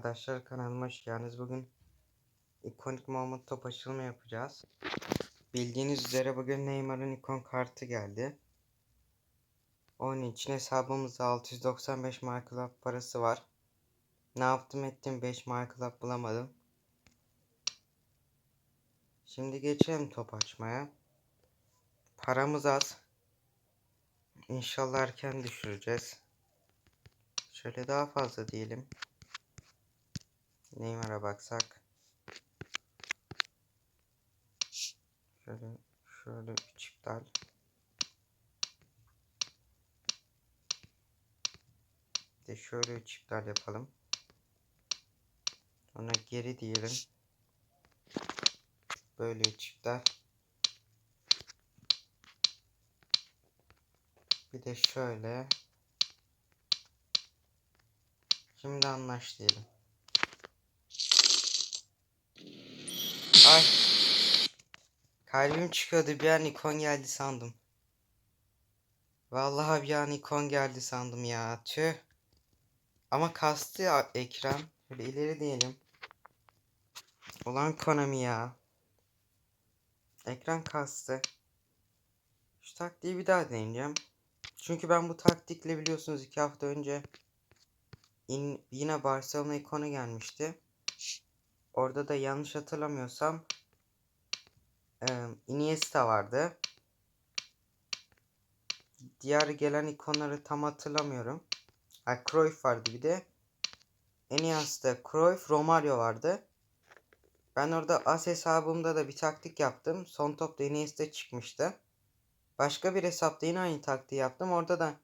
Arkadaşlar kanalıma hoş geldiniz. Bugün ikonik moment top açılımı yapacağız. Bildiğiniz üzere bugün Neymar'ın ikon kartı geldi. Onun için hesabımızda 695 Mark Club parası var. Ne yaptım ettim 5 Mark Club bulamadım. Şimdi geçelim top açmaya. Paramız az. İnşallah erken düşüreceğiz. Şöyle daha fazla diyelim. Neymar'a baksak. Şöyle şöyle 3 iptal. De şöyle 3 iptal yapalım. Sonra geri diyelim. Böyle 3 iptal. Bir de şöyle. Şimdi anlaş diyelim. Ay. Kalbim çıkıyordu bir an ikon geldi sandım. Vallahi bir an ikon geldi sandım ya. Tüh. Ama kastı ekran. Şöyle ileri diyelim. Ulan Konami ya. Ekran kastı. Şu taktiği bir daha deneyeceğim. Çünkü ben bu taktikle biliyorsunuz iki hafta önce in, yine Barcelona ikonu gelmişti. Orada da yanlış hatırlamıyorsam e, Iniesta vardı. Diğer gelen ikonları tam hatırlamıyorum. Ha, Cruyff vardı bir de. Iniesta, Cruyff, Romario vardı. Ben orada as hesabımda da bir taktik yaptım. Son topta Iniesta çıkmıştı. Başka bir hesapta yine aynı taktiği yaptım. Orada da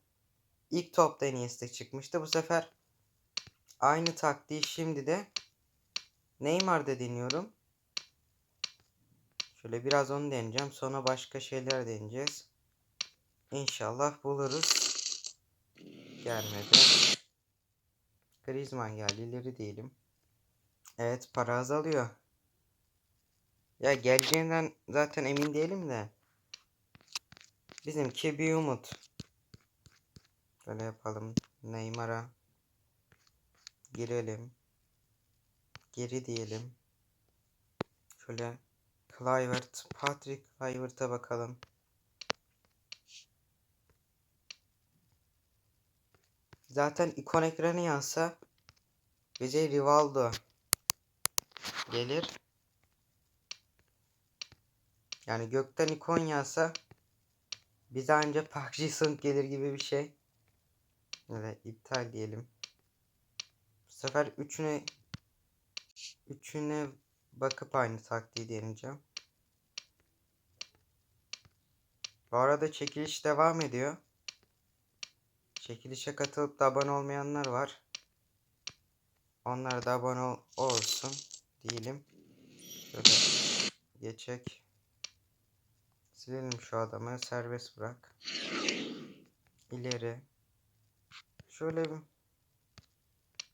ilk topta Iniesta çıkmıştı. Bu sefer aynı taktiği şimdi de Neymar'da deniyorum. Şöyle biraz onu deneyeceğim. Sonra başka şeyler deneyeceğiz. İnşallah buluruz. Gelmedi. Griezmann geldi. İleri diyelim. Evet para azalıyor. Ya geleceğinden zaten emin değilim de. Bizimki bir umut. Böyle yapalım. Neymar'a girelim. Geri diyelim. Şöyle Kluivert, Patrick Kluivert'a bakalım. Zaten ikon ekranı yansa bize Rivaldo gelir. Yani gökten ikon yansa bize ancak Park Ji-sung gelir gibi bir şey. Evet iptal diyelim. Bu sefer üçüne üçüne bakıp aynı taktiği deneyeceğim. Bu arada çekiliş devam ediyor. Çekilişe katılıp da abone olmayanlar var. Onlar da abone ol olsun diyelim. Şöyle geçek. Silelim şu adamı. Serbest bırak. İleri. Şöyle bir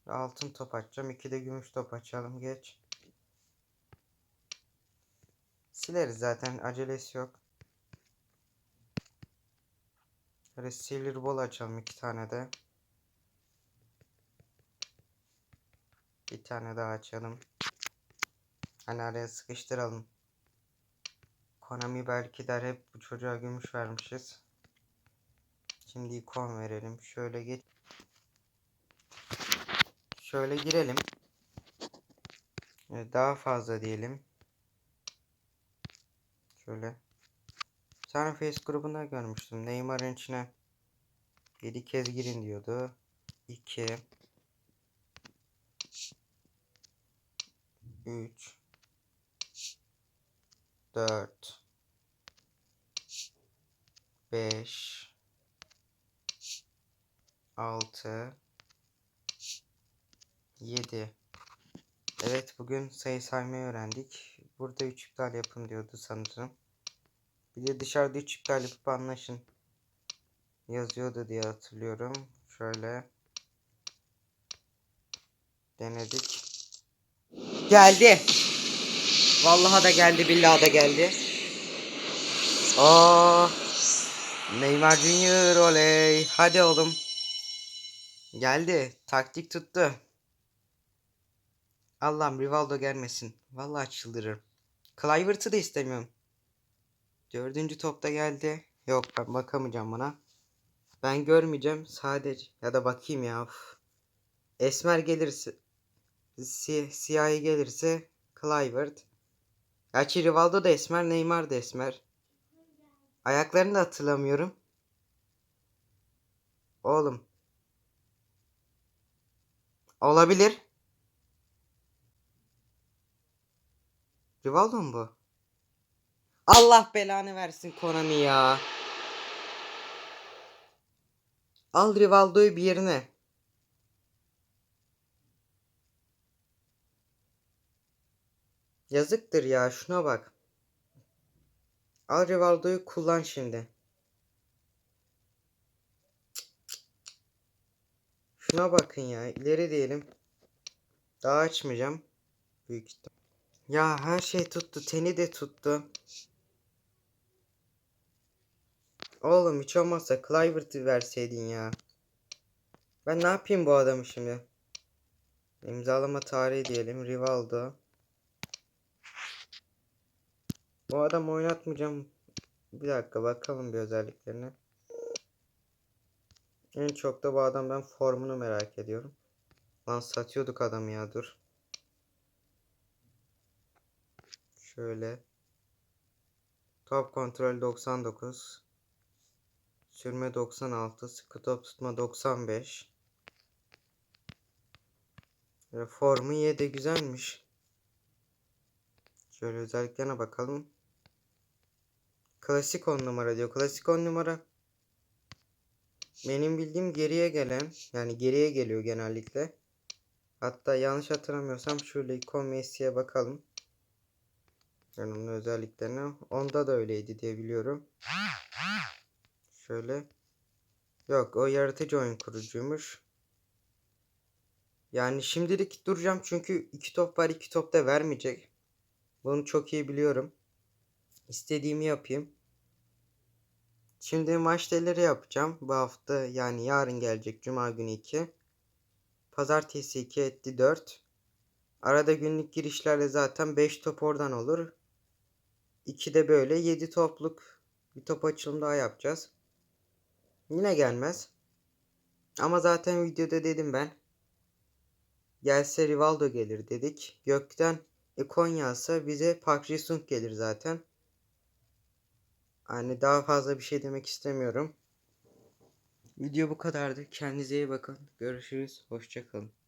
altın top açacağım. İki de gümüş top açalım. Geç. Sileriz zaten. Acelesi yok. Böyle silver ball açalım iki tane de. Bir tane daha açalım. Hani araya sıkıştıralım. Konami belki der hep bu çocuğa gümüş vermişiz. Şimdi ikon verelim. Şöyle geç. Şöyle girelim. Daha fazla diyelim. Şöyle. Tane face grubunda görmüştüm. Neymar'ın içine 7 kez girin diyordu. 2 3 4 5 6 7 Evet bugün sayı saymayı öğrendik. Burada 3 iptal yapın diyordu sanırım. Bir de dışarıda 3 iptal yapıp anlaşın yazıyordu diye hatırlıyorum. Şöyle denedik. Geldi. Vallahi da geldi, billahi da geldi. Aa! Neymar Junior oley. Hadi oğlum. Geldi. Taktik tuttu. Allah'ım Rivaldo gelmesin. Vallahi çıldırırım. Kluivert'ı da istemiyorum. Dördüncü topta geldi. Yok ben bakamayacağım buna. Ben görmeyeceğim sadece. Ya da bakayım ya. Uf. Esmer gelirse. Si siyahi gelirse. Kluivert. Gerçi Rivaldo da esmer. Neymar da esmer. Ayaklarını da hatırlamıyorum. Oğlum. Olabilir. Rivaldo mu bu? Allah belanı versin Konami ya. Al Rivaldo'yu bir yerine. Yazıktır ya şuna bak. Al Rivaldo'yu kullan şimdi. Şuna bakın ya. ileri diyelim. Daha açmayacağım. Büyük ihtimal. Ya her şey tuttu. Teni de tuttu. Oğlum hiç olmazsa Clivert'ı verseydin ya. Ben ne yapayım bu adamı şimdi? İmzalama tarihi diyelim. Rivaldo. Bu adam oynatmayacağım. Bir dakika bakalım bir özelliklerine. En çok da bu adamdan formunu merak ediyorum. Lan satıyorduk adamı ya dur. Şöyle. Top kontrol 99. Sürme 96. Sıkı top tutma 95. Ve formu 7 güzelmiş. Şöyle özelliklerine bakalım. Klasik 10 numara diyor. Klasik 10 numara. Benim bildiğim geriye gelen yani geriye geliyor genellikle. Hatta yanlış hatırlamıyorsam şöyle ikon Messi'ye bakalım. Yani onun özelliklerine. Onda da öyleydi diye biliyorum. Şöyle. Yok o yaratıcı oyun kurucuymuş. Yani şimdilik duracağım çünkü iki top var iki top da vermeyecek. Bunu çok iyi biliyorum. İstediğimi yapayım. Şimdi maçları yapacağım. Bu hafta yani yarın gelecek Cuma günü 2. Pazartesi 2 etti 4. Arada günlük girişlerle zaten 5 top oradan olur. 2 de böyle 7 topluk bir top açılım daha yapacağız. Yine gelmez. Ama zaten videoda dedim ben. Gelse Rivaldo gelir dedik. Gökten e, Konya ise bize Park Ji-sung gelir zaten. Hani daha fazla bir şey demek istemiyorum. Video bu kadardı. Kendinize iyi bakın. Görüşürüz. Hoşçakalın.